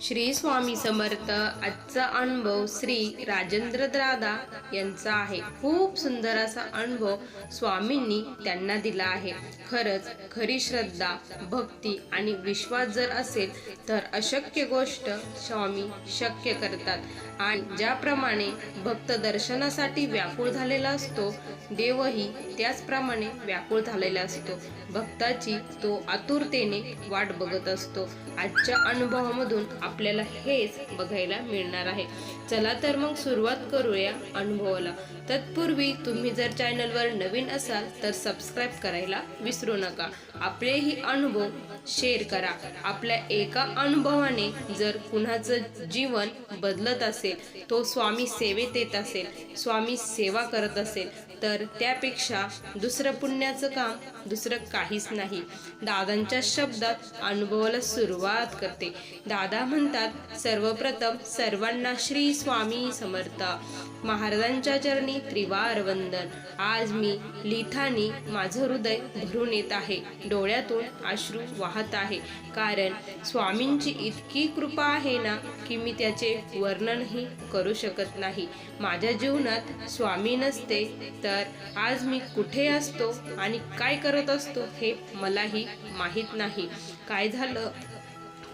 श्री स्वामी समर्थ आजचा अनुभव श्री राजेंद्र दादा यांचा आहे. खूप सुंदर असा अनुभव स्वामींनी त्यांना दिला आहे. खरंच खरी श्रद्धा भक्ती आणि विश्वास जर असेल तर अशक्य गोष्ट स्वामी शक्य करतात. आणि ज्याप्रमाणे भक्त दर्शनासाठी व्याकुळ झालेला असतो देवही त्याचप्रमाणे व्याकुळ झालेला असतो. भक्ताची तो आतुरतेने वाट बघत असतो. आजच्या अनुभवामधून आपल्याला हेच बघायला मिळणार आहे. चला तर मग सुरुवात करूया अनुभवाला. तत्पूर्वी तुम्ही जर चॅनलवर नवीन असाल तर सबस्क्राईब करायला विसरू नका. आपलेही अनुभव शेअर करा. आपल्या एका अनुभवाने जर कुणाचं जीवन बदलत असेल तो स्वामी सेवेत येत असेल स्वामी सेवा करत असेल तर त्यापेक्षा दुसरं पुण्याचं काम दुसरं काहीच नाही. दादांच्या शब्दात अनुभवाला सुरुवात करते. दादा म्हणतात सर्वप्रथम सर्वांना श्री स्वामी समर्थ. महाराजांच्या चरणी त्रिवार वंदन आज मी लिथानी माझं हृदय भरून येत आहे. डोळ्यातून अश्रू वाहत आहे. कारण स्वामींची इतकी कृपा आहे ना की मी त्याचे वर्णनही करू शकत नाही. माझ्या जीवनात स्वामी नसते तर आज मी कुठे असतो आणि काय करत असतो हे मलाही माहीत नाही. काय झालं?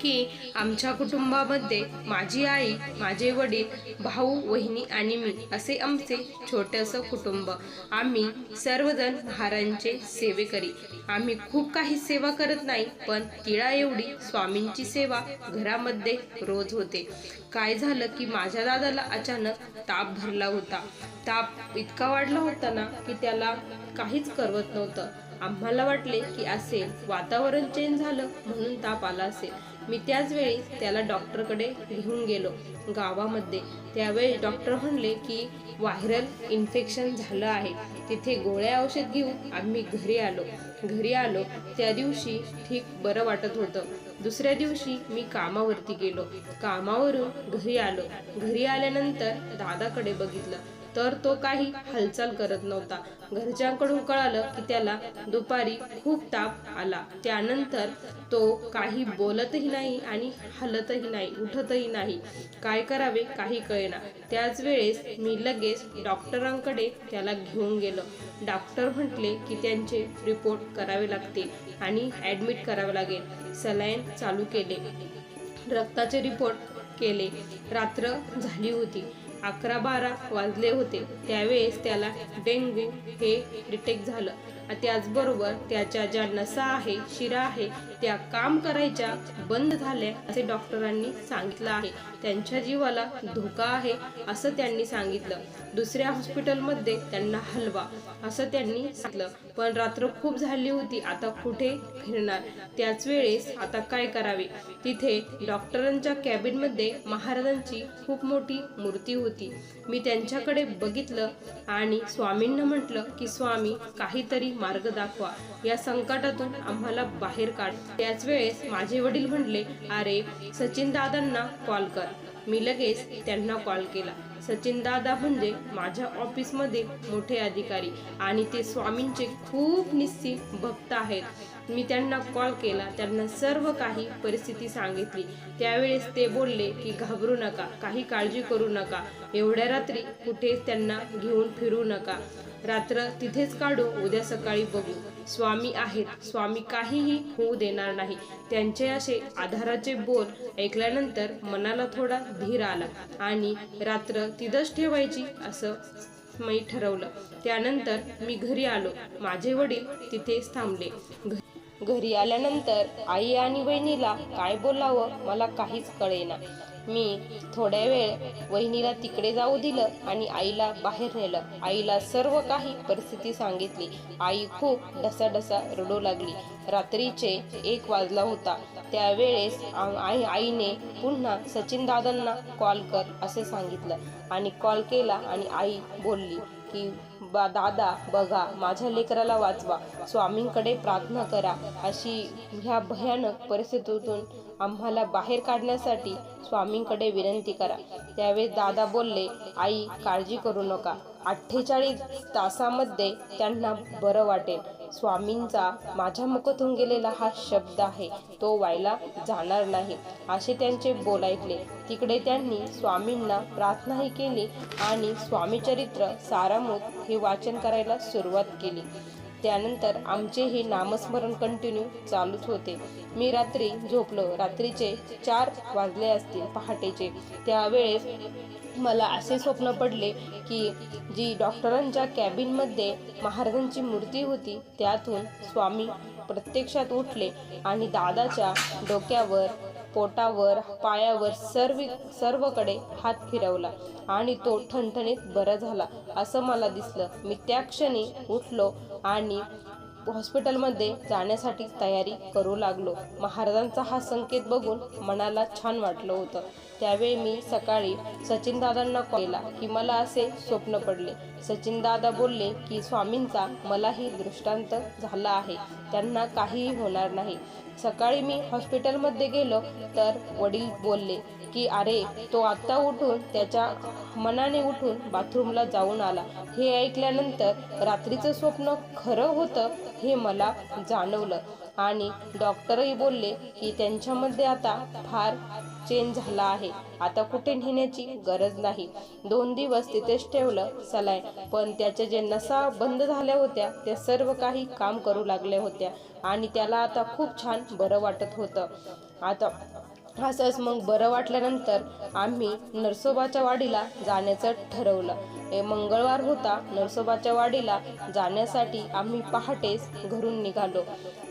की आमच्या कुटुंबामध्ये माझी आई माझे वडील भाऊ वहिनी आणि मी असे आमचे छोटंसं कुटुंब. आम्ही सर्वजण महाराजांचे सेवेकरी. आम्ही खूप काही सेवा करत नाही पण तिळा एवढी स्वामींची सेवा घरामध्ये रोज होते. काय झालं की माझ्या दादाला अचानक ताप भरला होता. ताप इतका वाढला होता ना की त्याला काहीच करवत नव्हतं. आम्हाला वाटले की असेल वातावरण चेंज झालं म्हणून ताप आला असेल. मी त्याच वेळी त्याला डॉक्टरकडे घेऊन गेलो गावामध्ये. त्यावेळी डॉक्टर म्हणले की व्हायरल इन्फेक्शन झालं आहे. तिथे गोळ्या औषध घेऊन आम्ही घरी आलो. घरी आलो. त्या दिवशी ठीक बरं वाटत होतं. दुसऱ्या दिवशी मी कामावरती गेलो. कामावरून घरी आलो. घरी आल्यानंतर दादाकडे बघितलं. तर तो काही हालचाल करत नव्हता. घरच्यांकडून कळालं की त्याला दुपारी खूप ताप आला. त्यानंतर तो काही बोलतही नाही आणि हलतही नाही उठतही नाही. काय करावे काही कळेना. त्याच वेळेस मी लगेच डॉक्टरांकडे त्याला घेऊन गेलो. डॉक्टर म्हटले की त्यांचे रिपोर्ट करावे लागतील आणि ॲडमिट करावे लागेल. सलाईन चालू केले. रक्ताचे रिपोर्ट केले. रात्र झाली होती. अकरा बारा वाजले होते. त्यावेळेस त्याला डेंग्यू हे डिटेक्ट झालं. त्याचबरोबर त्याच्या ज्या नसा आहे शिरा आहे त्या काम करायच्या बंद झाल्या असे डॉक्टरांनी सांगितलं आहे. त्यांच्या जीवाला धोका आहे असं त्यांनी सांगितलं. दुसऱ्या हॉस्पिटलमध्ये त्यांना हलवा असं त्यांनी सांगितलं. पण रात्र खूप झाली होती आता कुठे फिरणार? त्याच वेळेस आता काय करावे? तिथे डॉक्टरांच्या कॅबिनमध्ये महाराजांची खूप मोठी मूर्ती होती. मी त्यांच्याकडे बघितलं आणि स्वामींना म्हटलं की स्वामी काहीतरी मार्ग दाखवा. या संकटातून आम्हाला बाहेर काढ. त्याच वेळेस माझे वडील म्हणले अरे सचिन दादांना कॉल कर. मी लगेच त्यांना कॉल केला. सचिनदादा म्हणजे माझ्या ऑफिसमध्ये मोठे अधिकारी आणि ते स्वामींचे खूप निश्चित भक्त आहेत. मी त्यांना कॉल केला त्यांना सर्व काही परिस्थिती सांगितली. त्यावेळेस ते बोलले की घाबरू नका काही काळजी करू नका. एवढ्या रात्री कुठेच त्यांना घेऊन फिरू नका. रात्र तिथेच काढू उद्या सकाळी बघू. स्वामी आहेत. स्वामी काहीही होऊ देणार नाही. त्यांचे असे आधाराचे बोल ऐकल्यानंतर मनाला थोडा धीर आला आणि रात्र तिथंच ठेवायची असं मी ठरवलं. त्यानंतर मी घरी आलो. माझे वडील तिथेच थांबले. घरी आल्यानंतर आई आणि बहिणीला काय बोलावं मला काहीच कळेना. मी थोड्या वेळ वहिनीला तिकडे जाऊ दिलं आणि आईला बाहेर नेलं. आईला सर्व काही परिस्थिती सांगितली. आई खूप ढसाढसा रडू लागली. रात्रीचे एक वाजला होता. त्यावेळेस आई आईने पुन्हा सचिन दादांना कॉल कर असे सांगितलं आणि कॉल केला आणि आई बोलली की बा दादा बघा माझ्या लेकराला वाचवा. स्वामींकडे प्रार्थना करा. अशी ह्या भयानक परिस्थितीतून आम्हाला बाहेर काढण्यासाठी स्वामींकडे विनंती करा. त्यावेळेस दादा बोलले आई काळजी करू नका. अठ्ठेचाळीस तासामध्ये त्यांना बरं वाटेल. स्वामींचा माझ्या मुखातून गेलेला हा शब्द आहे तो व्हायला जाणार नाही असे त्यांचे बोल ऐकले. तिकडे त्यांनी स्वामींना प्रार्थनाही केली आणि स्वामी चरित्र सारामूत हे वाचन करायला सुरुवात केली. त्यानंतर आमचे हे नामस्मरण कंटिन्यू चालूच होते. मी रात्री झोपलो. रात्रीचे चार वाजले असतील पहाटेचे. त्यावेळेस मला असे स्वप्न पडले की जी डॉक्टरांच्या कॅबिनमध्ये महाराजांची मूर्ती होती त्यातून स्वामी प्रत्यक्षात उठले आणि दादाच्या डोक्यावर पोटावर पायावर सर्व सर्वकडे हात फिरवला आणि तो ठणठणीत बरा झाला. असं मला दिसलं. मी त्या क्षणी उठलो आणि हॉस्पिटलमध्ये जाण्यासाठी तयारी करू लागलो. महाराजांचा हा संकेत बघून मनाला छान वाटलं होतं. त्यावेळी मी सकाळी सचिन दादांना केला की मला असे स्वप्न पडले. सचिन दादा बोलले की स्वामींचा मलाही दृष्टांत झाला आहे. त्यांना काहीही होणार नाही. सकाळी मी हॉस्पिटलमध्ये गेलो तर वडील बोलले की अरे तो आत्ता उठून त्याच्या मनाने उठून बाथरूमला जाऊन आला. हे ऐकल्यानंतर रात्रीचं स्वप्न खरं होतं हे मला जाणवलं आणि डॉक्टरही बोलले की त्यांच्यामध्ये आता फार चेंज झाला आहे. आता कुठे नेण्याची गरज नाही. दोन दिवस तिथेच ठेवलं सलाय. पण त्याच्या जे नसा बंद झाल्या होत्या त्या सर्व काही काम करू लागल्या होत्या आणि त्याला आता खूप छान बरं वाटत होतं. आता असंच मग बरं वाटल्यानंतर आम्ही नरसोबाच्या वाडीला जाण्याचं ठरवलं. हे मंगळवार होता नरसोबाच्या वाडीला जाण्यासाठी आम्ही पहाटेच घरून निघालो.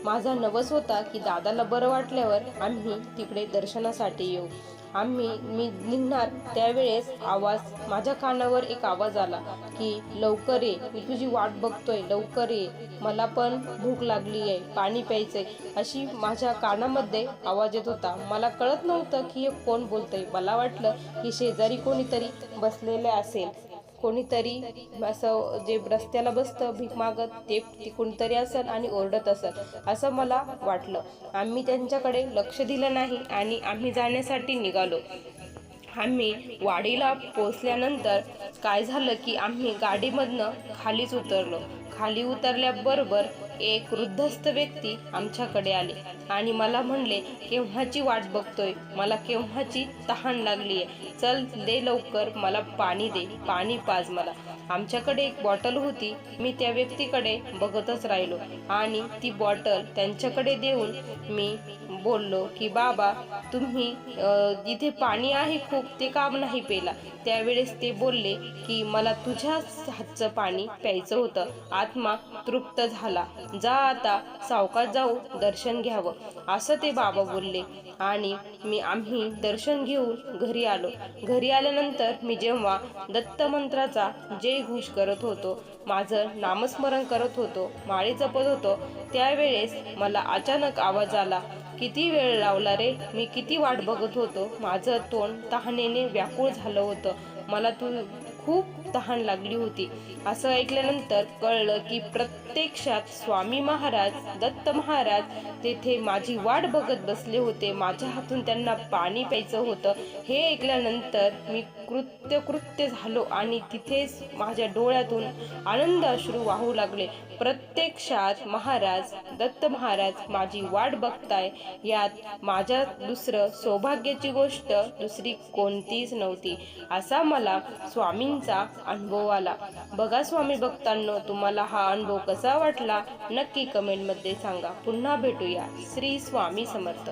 माझा नवस होता की दादाला बरं वाटल्यावर आम्ही तिकडे दर्शनासाठी येऊ. आम्ही मी निघणार त्यावेळेस आवाज माझ्या कानावर एक आवाज आला की लवकर ये मी तुझी वाट बघतोय लवकर ये. मला पण भूक लागली आहे पाणी प्यायचंय. अशी माझ्या कानामध्ये आवाज येत होता. मला कळत नव्हतं की हे कोण बोलतंय. मला वाटलं की शेजारी कोणीतरी बसलेले असेल. कोणीतरी असं जे रस्त्याला बसतं भीक मागत ते कोणीतरी असेल आणि ओरडत असेल असं मला वाटलं. आम्ही त्यांच्याकडे लक्ष दिलं नाही आणि आम्ही जाण्यासाठी निघालो. आम्ही वाडीला पोचल्यानंतर काय झालं की आम्ही गाडीमधनं खालीच उतरलो. खाली उतरल्याबरोबर एक वृद्धस्थ व्यक्ती आमच्याकडे आले आणि मला म्हणले केव्हाची वाट बघतोय? मला केव्हाची तहान लागली आहे चल दे लवकर मला पाणी दे पाणी पाज मला. आमच्याकडे एक बॉटल होती. मी त्या व्यक्तीकडे बघतच राहिलो आणि ती बॉटल त्यांच्याकडे देऊन मी बोललो की बाबा तुम्ही जिथे इथे पाणी आहे खूप ते काम नाही पेला? त्यावेळेस ते बोलले की मला तुझ्याच हातचं पाणी प्यायचं होतं. आत्मा तृप्त झाला. जा आता सावकाश जाऊ दर्शन घ्यावं असं ते बाबा बोलले. आणि मी आम्ही दर्शन घेऊन घरी आलो. घरी आल्यानंतर मी जेव्हा दत्त मंत्राचा जय घोष करत होतो माझं नामस्मरण करत होतो माळी जपत होतो त्यावेळेस मला अचानक आवाज आला किती वेळ लावला रे? मी किती वाट बघत होतो. माझं तोंड तहानेने व्याकुळ झालं होतं. मला तू खूप तहान लागली होती. असं ऐकल्यानंतर कळलं की प्रत्यक्षात स्वामी महाराज दत्त महाराज तेथे माझी वाट बघत बसले होते. माझ्या हातून त्यांना पाणी प्यायचं होतं. हे ऐकल्यानंतर मी कृत्य कृत्य झालो आणि तिथेच माझ्या डोळ्यातून आनंद अश्रू वाहू लागले. प्रत्यक्षात महाराज दत्त महाराज माझी वाट बघताय. यात माझ्या दुसरं सौभाग्याची गोष्ट दुसरी कोणतीच नव्हती. असा मला स्वामींचा अनुभव आला. बघा स्वामी भक्तांनो तुम्हाला हा अनुभव कसा वाटला? नक्की कमेंटमध्ये सांगा. पुन्हा भेटूया. श्री स्वामी समर्थ.